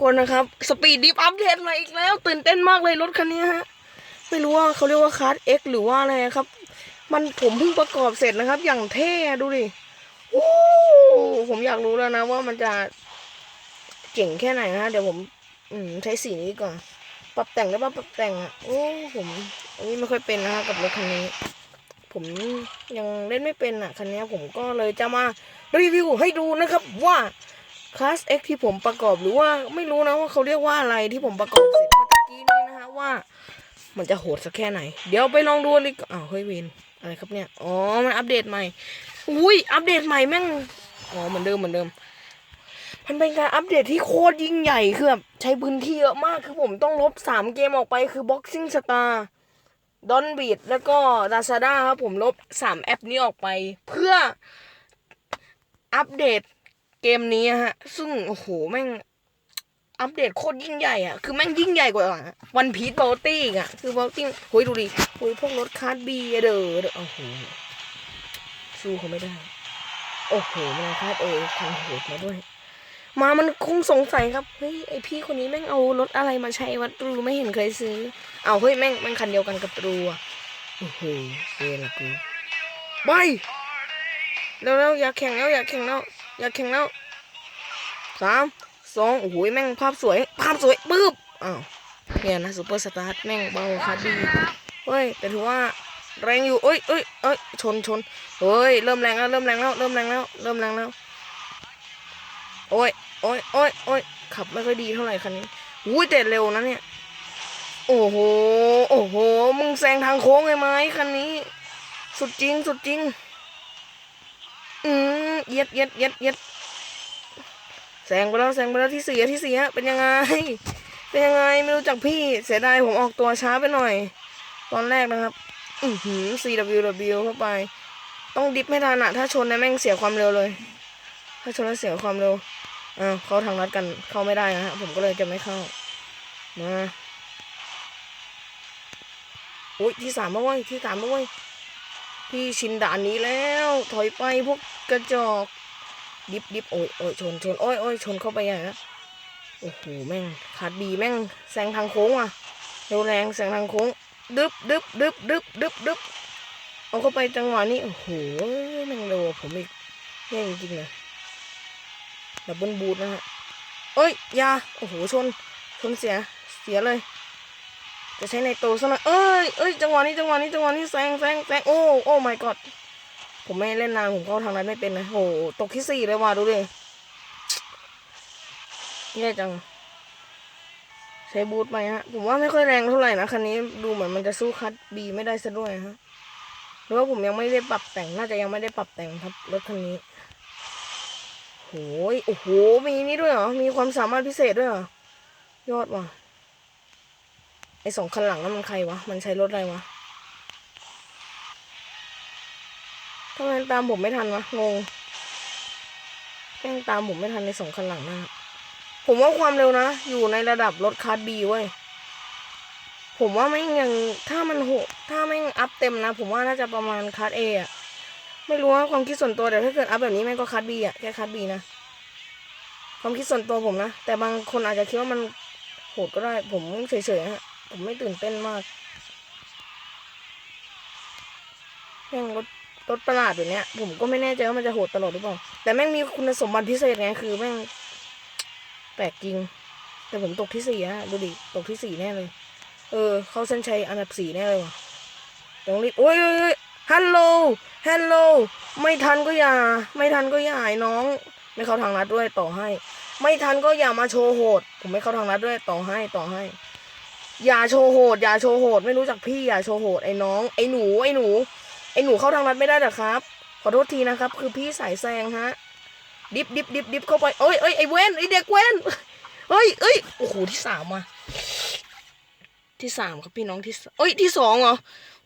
คนนะครับ สปีดดิฟอัปเดตมาอีกแล้ว ตื่นเต้นมากเลยรถคันนี้ฮะ ไม่รู้ว่าเขาเรียกว่าคาร์ดเอ็กหรือว่าอะไรครับ มันผมเพิ่งประกอบเสร็จนะครับ อย่างเท่ดูดิโอ้ผมอยากรู้แล้วนะว่ามันจะเก่งแค่ไหนนะเดี๋ยวผม อืมใช้สีนี้ก่อน ปรับแต่งได้ป่ะปรับแต่งอะโอ้ผมอันนี้ไม่ค่อยเป็นนะฮะกับรถคันนี้ ผมยังเล่นไม่เป็นอะคันนี้ผมก็เลยจะมารีวิวให้ดูนะครับว่า คลาส X ที่ผมประกอบหรือว่าไม่รู้นะว่าเขาเรียกว่าอะไรที่ผมประกอบเสร็จเมื่อกี้นี้นะฮะว่า มันจะโหดสักแค่ไหน เดี๋ยวไปลองดูดิอ้าวเฮ้ยวินอะไรครับเนี่ยอ๋อมันอัปเดตใหม่อุ้ยอัปเดตใหม่แม่งอ๋อเหมือนเดิมเหมือนเดิม มันเป็นการอัปเดตที่โคตรยิ่งใหญ่คือแบบใช้พื้นที่เยอะมากคือผมต้องลบสามเกมออกไปคือ Boxing Star ดอนบีดแล้วก็ Lazada ครับผมลบสามแอปนี้ออกไป เพื่ออัปเดต เกมนี้ฮะ ซึ่งโอ้โหแม่งอัปเดตโคตรยิ่งใหญ่อะคือแม่งยิ่งใหญ่กว่าวันพีทบอลตี้อะคือ b อลตี้โอ้ยดูดิโอ้ยพวกรถคาร์ดบีเด้อเด้อโอ้โหสู้เขาไม่ได้ โอ้โหมันคาดเอคันโหดมาด้วย มามันคงสงสัยครับ เฮ้ย ไอพี่คนนี้แม่งเอารถอะไรมาใช้วัดตรูไม่เห็นเคยซื้อ เอาเฮ้ยแม่งแม่งคันเดียวกันกับตรูอะโอ้โหเวรละกูไปเร็วๆอยากแข่งแล้วอยากแข่งแล้ว อยากแข่งแล้วสามสองโอ้โหแม่งภาพสวย ภาพสวยปึ๊บอ้าวเนี่ยนะซูเปอร์สตาร์แม่งเบาคัดดีเฮ้ยแต่ถือว่าแรงอยู่เอ้ยเอ้ยเอ้ยชนชนเฮ้ยเริ่มแรงแล้วเริ่มแรงแล้วเริ่มแรงแล้วเริ่มแรงแล้วโอ้ยโอ้ยโอ้ยโอ้ยขับไม่ค่อยดีเท่าไหร่คันนี้อุ้ยแต่เร็วนะเนี่ยโอ้โหโอ้โหมึงแซงทางโค้งเลยไหมคันนี้ สุดจริงสุดจริง อืมเย็ดเย็ดเย็ดเย็ดแซงไปแล้วแซงไปแล้วที่สี่ที่สี่เป็นยังไง เป็นยังไงไม่รู้จักพี่เสียดายผมออกตัวช้าไปหน่อย ตอนแรกนะครับ อือหือ CWW เข้าไป ต้องดิฟไม่ทันอะถ้าชนนะแม่งเสียความเร็วเลย ถ้าชนแล้วเสียความเร็วอ้าวเขาทางรัดกันเข้าไม่ได้นะฮะผมก็เลยจะไม่เข้ามาอุ้ยที่สามแล้วเว้ยที่สามแล้วเว้ยพี่ชินด่านนี้แล้ว ถอยไปพวก กระจอก ดิบดิบโอ้ยโอ้ยชนชนโอ้ยโอ้ยชนเข้าไปใหญ่แล้วโอ้โหแม่งขาดบีแม่งแซงทางโค้งอะเร็วแรงแซงทางโค้งดึบดึบดึบดึบดึบดึบเอาเข้าไปจังหวะนี้โอ้โหแม่งเร็วกว่าผมอีกแย่จริงๆเลยดับเบิลบูทนะฮะเอ้ยยาโอ้โหชนชนเสียเสียเลย จะใช้ในโตซะหน่อยเอ้ยเอ้ยจังหวะนี้จังหวะนี้จังหวะนี้แซงแซงแซงโอ้โอ้ my god ผมไม่เล่นนานผมเข้าทางนั้นไม่เป็นนะโหตกที่สี่เลยว่ะดูดิแย่จัง ใช้บูทไปฮะ ผมว่าไม่ค่อยแรงเท่าไหร่นะคันนี้ดูเหมือนมันจะสู้คัดบีไม่ได้ซะด้วยฮะหรือว่าผมยังไม่ได้ปรับแต่งน่าจะยังไม่ได้ปรับแต่งครับรถคันนี้โหยโอ้โหมีนี่ด้วยเหรอมีความสามารถพิเศษด้วยเหรอยอดว่ะไอสองคันหลังนั้นมันใครวะมันใช้รถอะไรวะำไมตามผมไม่ทันวะงงแม่งตามผมไม่ทันในสองคันหลังนั่นอะผมว่าความเร็วนะ อยู่ในระดับรถคาร์บีเว้ยผมว่าไม่ยังถ้ามันโหถ้าไม่อัพเต็มนะ ผมว่าน่าจะประมาณคาร์ดเออะไม่รู้ว่าความคิดส่วนตัวแต่ถ้าเกิดอัพแบบนี้แม่งก็คาร์ดบีอะแค่คาร์ดบีนะความคิดส่วนตัวผมนะ แต่บางคนอาจจะคิดว่ามันโหดก็ได้ ผมเฉยๆฮะผมไม่ตื่นเต้นมากแม่งรถ รถประหลาดแบบเนี้ย ผมก็ไม่แน่ใจว่ามันจะโหดตลอดหรือเปล่า แต่แม่งมีคุณสมบัติพิเศษไงคือแม่งแปลกจริง แต่ผมตกที่สี่ฮะดูดิตกที่สี่แน่เลย เออ เข้าเส้นชัยอันดับสี่แน่เลยว่ะต้องรีบโอ้ยฮัลโหลฮัลโหลไม่ทันก็อย่า ไม่ทันก็อย่าไอ้น้อง ไม่เข้าทางนัดด้วยต่อให้ ไม่ทันก็อย่ามาโชว์โหด ผมไม่เข้าทางนัดด้วยต่อให้ต่อให้ อย่าโชว์โหด อย่าโชว์โหด ไม่รู้จักพี่อย่าโชว์โหดไอ้น้อง ไอ้หนูไอ้หนู ไอ้หนูเข้าทางนั้นไม่ได้หรอครับ ขอโทษทีนะครับ คือพี่สายแซงฮะ ดิบดิบดิบดิบเข้าไปเอ้ยเอ้ยไอ้เว้นไอ้เด็กเว้นเฮ้ยเอ้ยโอ้โหที่สามอะที่สามครับพี่น้องที่สเอ้ยที่สองเหรอ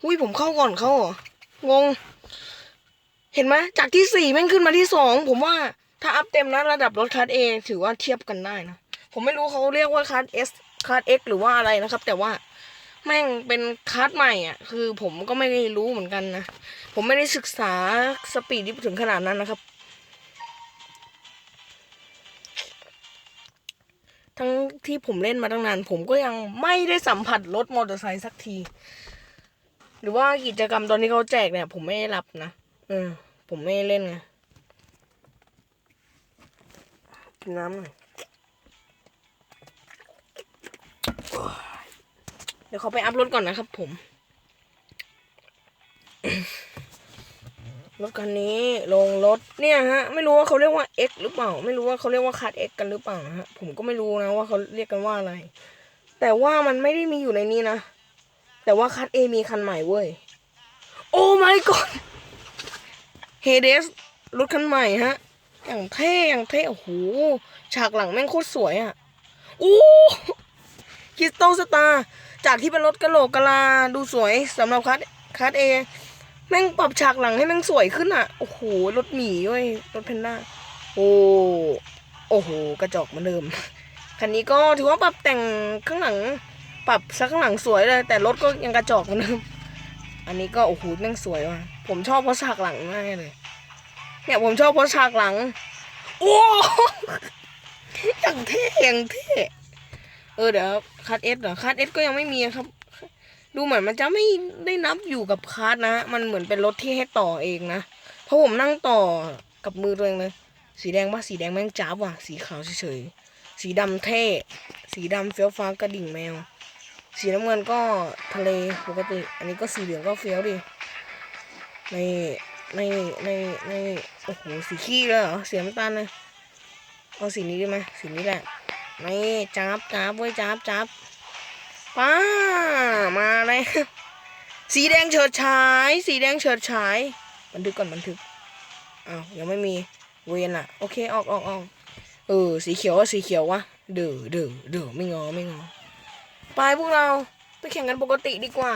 หุ้ยผมเข้าก่อนเขาเหรองง เห็นไหมจากที่สี่แม่งขึ้นมาที่สองผมว่าถ้าอัพเต็มนะระดับรถคัสเอถือว่าเทียบกันได้นะ ผมไม่รู้เขาเรียกว่าคัสเอสคัสเอ็กหรือว่าอะไรนะครับ แต่ว่า แม่งเป็นคัสใหม่อะ คือผมก็ไม่ได้รู้เหมือนกันนะ ผมไม่ได้ศึกษาสปีดที่ถึงขนาดนั้นนะครับ ทั้งที่ผมเล่นมาตั้งนาน ผมก็ยังไม่ได้สัมผัสรถมอเตอร์ไซค์สักที หรือว่ากิจกรรมตอนที่เขาแจกเนี่ย ผมไม่ได้รับนะเออผมไม่เล่นไงกินน้ำหน่อย ดี๋ยวเขาไปอัพรถก่อนนะครับ ผมรถคันนี้ลงรถเนี่ยฮะ ไม่รู้ว่าเขาเรียกว่า X หรือเปล่า ไม่รู้ว่าเขาเรียกว่าคัด X กันหรือเปล่าฮะผมก็ไม่รู้นะว่าเขาเรียกกันว่าอะไร แต่ว่ามันไม่ได้มีอยู่ในนี้นะแต่ว่าคัด A มีคันใหม่เว้ยโอ้ my god เฮเดสรถคันใหม่ฮะอย่างเท่อย่างเท่โอ้โหฉากหลังแม่งโคตรสวยอะ่ะอู้คริสตัลสตาร์ จากที่เป็นรถกะโหลกกะลาดูสวยสำหรับคัดคัดเอแม่งปรับฉากหลังให้แม่งสวยขึ้นอะ โอ้โห รถหมีเว้ย รถเพนด้า โอ้ โอ้โห กระจกเหมือนเดิม คันนี้ก็ถือว่าปรับแต่งข้างหลัง ปรับซักข้างหลังสวยเลย แต่รถก็ยังกระจอกเหมือนเดิม อันนี้ก็โอ้โห แม่งสวยว่ะ ผมชอบเพราะฉากหลังมากเลย เนี่ยผมชอบเพราะฉากหลัง โอ้อย่างเท่อย่างเท่ เออเดี๋ยวคัดเอสเหรอคัดเอสก็ยังไม่มีครับ ดูเหมือนมันจะไม่ได้นับอยู่กับคาร์ดนะ มันเหมือนเป็นรถที่ให้ต่อเองนะ เพราะผมนั่งต่อกับมือตัวเองเลย สีแดงป่ะสีแดงแม่งจ้าบว่ะ สีขาวเฉยๆ สีดำเท่ สีดำเฟี้ยวฟ้ากระดิ่งแมว สีน้ำเงินก็ทะเลปกติ อันนี้ก็สีเหลืองก็เฟี้ยวดิในในในในโอ้โห สีขี้เลยเหรอ สีน้ำตาลเลยเอาสีนี้ดีไหมสีนี้แหละ นี่จ้าบจ้าบเว้ยจ้าบจ้าบป้ามาเลยสีแดงเฉิดฉาย สีแดงเฉิดฉาย บันทึกก่อนบันทึกอ้าวยังไม่มีเวนอะ โอเคออกออกออกเออสีเขียวว่าสีเขียววะเดือเดือเดือไม่งอไม่งอไปพวกเราไปแข่งกันปกติดีกว่า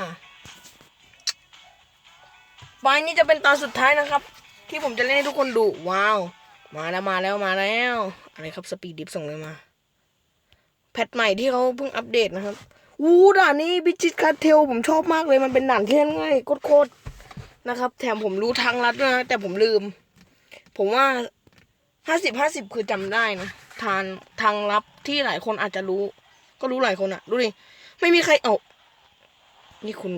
ไปนี่จะเป็นตอนสุดท้ายนะครับ ที่ผมจะเล่นให้ทุกคนดูว้าว มาแล้วมาแล้วมาแล้ว อะไรครับสปีดดิฟส่งเลยมา พทใหม่ที่เขาเพิ่งอัปเดตนะครับวูด่านนี้บิจิตคาเทลผมชอบมากเลยมันเป็นด่านที่เล่นง่ายโคตรนะครับ แถมผมรู้ทางลัดด้วยนะแต่ผมลืม ผมว่าห้าสิบห้าสิบคือจำได้นะทางทางลับที่หลายคนอาจจะรู้ ก็รู้หลายคนอะดูดิไม่มีใครเอานี่คุณ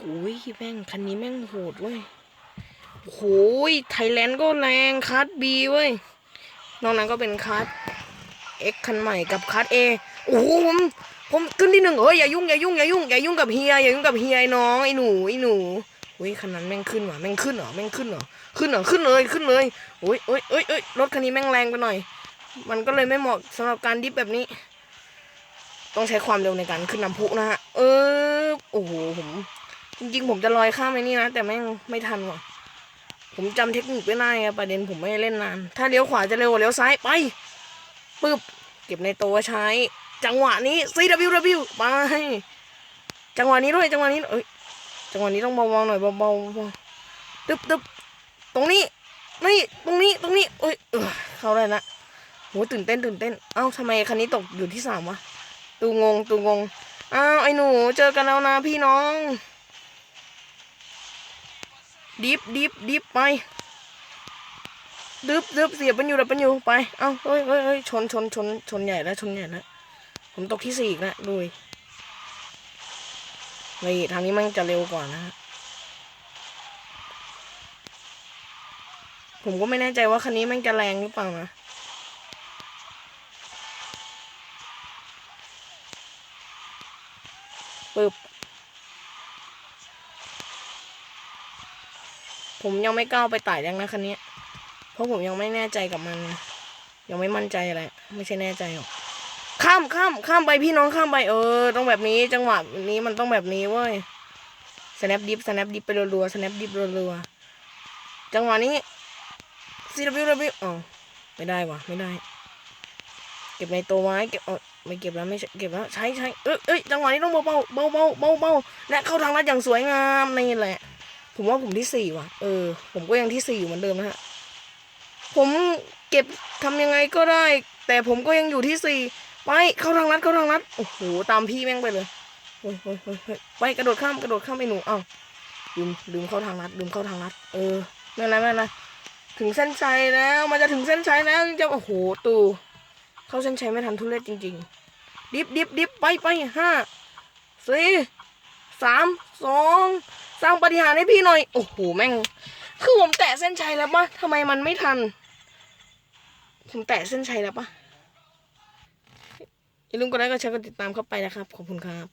โอ้ยแม่งคันนี้แม่งโหดเว้ยโอ้ยไทยแลนด์ก็แรงคัสบีเว้ยนอกนั้นก็เป็นคัส เอ็กคันใหม่กับคัสเอโอ้โหผมผมขึ้นที่หนึ่งเอ้ยอย่ายุ่งอย่ายุ่งอย่ายุ่งอย่ายุ่งกับเฮียอย่ายุ่งกับเฮียไอ้น้องไอ้หนูไอ้หนูเฮ้ยคันนั้นแม่งขึ้นว่ะแม่งขึ้นเหรอแม่งขึ้นเหรอขึ้นเหรอขึ้นเลยขึ้นเลยโอ้ยโอ้ยโอ้ยโอ้ยรถคันนี้แม่งแรงไปหน่อย มันก็เลยไม่เหมาะสำหรับการดิฟแบบนี้ ต้องใช้ความเร็วในการขึ้นน้ำพุนะฮะเออโอ้โหผมจริงๆผมจะลอยข้ามไอ้นี่นะแต่แม่งไม่ทันว่ะผมจำเทคนิคไม่ได้อะประเด็นผมไม่เล่นนาน ถ้าเลี้ยวขวาจะเร็วกว่าเลี้ยวซ้ายไป ปึ๊บ เก็บในตัวใช้ จังหวะนี้ CWW ไป จังหวะนี้ด้วย จังหวะนี้ เอ้ย จังหวะนี้ต้องเบาๆหน่อยเบาๆเบาๆตึ๊บตึ๊บตรงนี้ นี่ ตรงนี้ ตรงนี้ เอ้ย เออเข้าได้ละโหตื่นเต้น ตื่นเต้น เอ้าทำไมคันนี้ตกอยู่ที่สามวะ ตูงง ตูงง อ้าว ไอ้หนู เจอกันแล้วนะพี่น้อง ดิฟดิฟดิฟไป ดึบดึบเสียบมันอยู่ดับมันอยู่ไป เอ้าเฮ้ยเฮ้ยเฮ้ยชนชนชนชนใหญ่แล้วชนใหญ่แล้วผมตกที่สี่อีกแล้วดูดินี่ทางนี้มันจะเร็วกว่านะผมก็ไม่แน่ใจว่าคันนี้มันจะแรงหรือเปล่านะปึ๊บผมยังไม่ก้าวไปไต่แรงนะคันนี้ เพราะผมยังไม่แน่ใจกับมัน ยังไม่มั่นใจอะไร ไม่ใช่แน่ใจหรอก ข้ามข้ามข้ามไปพี่น้องข้ามไปเออ ต้องแบบนี้จังหวะนี้มันต้องแบบนี้เว้ย snap dip snap dip ไปรัวๆ snap dip รัวๆ จังหวะนี้ CWW อ๋อไม่ได้วะไม่ได้ เก็บในตัวไว้เก็บเออไม่เก็บแล้วไม่เก็บแล้วใช้ใช้เอ้ยเอ้ยจังหวะนี้ต้องเบาเบาเบาเบาเบาเบาและเข้าทางลัดอย่างสวยงามนี่แหละ ผมว่าผมที่สี่ว่ะ เออ ผมก็ยังที่สี่อยู่เหมือนเดิมนะฮะ ผมเก็บทำยังไงก็ได้ แต่ผมก็ยังอยู่ที่สี่ไปเข้าทางลัดเข้าทางลัดโอ้โหตามพี่แม่งไปเลยเฮ้ยเฮ้ยเฮ้ยไปกระโดดข้ามกระโดดข้ามไปหนูเอ้าลืมลืมเข้าทางลัดลืมเข้าทางลัดเออไม่ไรไม่ไรถึงเส้นชัยแล้ว มันจะถึงเส้นชัยแล้วจะโอ้โหตูเข้าเส้นชัยไม่ทันทุเรศจริง ๆ ดิฟดิฟดิฟไปไปห้าสี่สามสองสร้างปฏิหารย์ให้พี่หน่อย โอ้โหแม่ง คือผมแตะเส้นชัยแล้วปะทำไมมันไม่ทัน ผมแตะเส้นชัยแล้วปะอย่าลืมกดไลค์กดแชร์กดติดตามเข้าไปนะครับ ขอบคุณครับ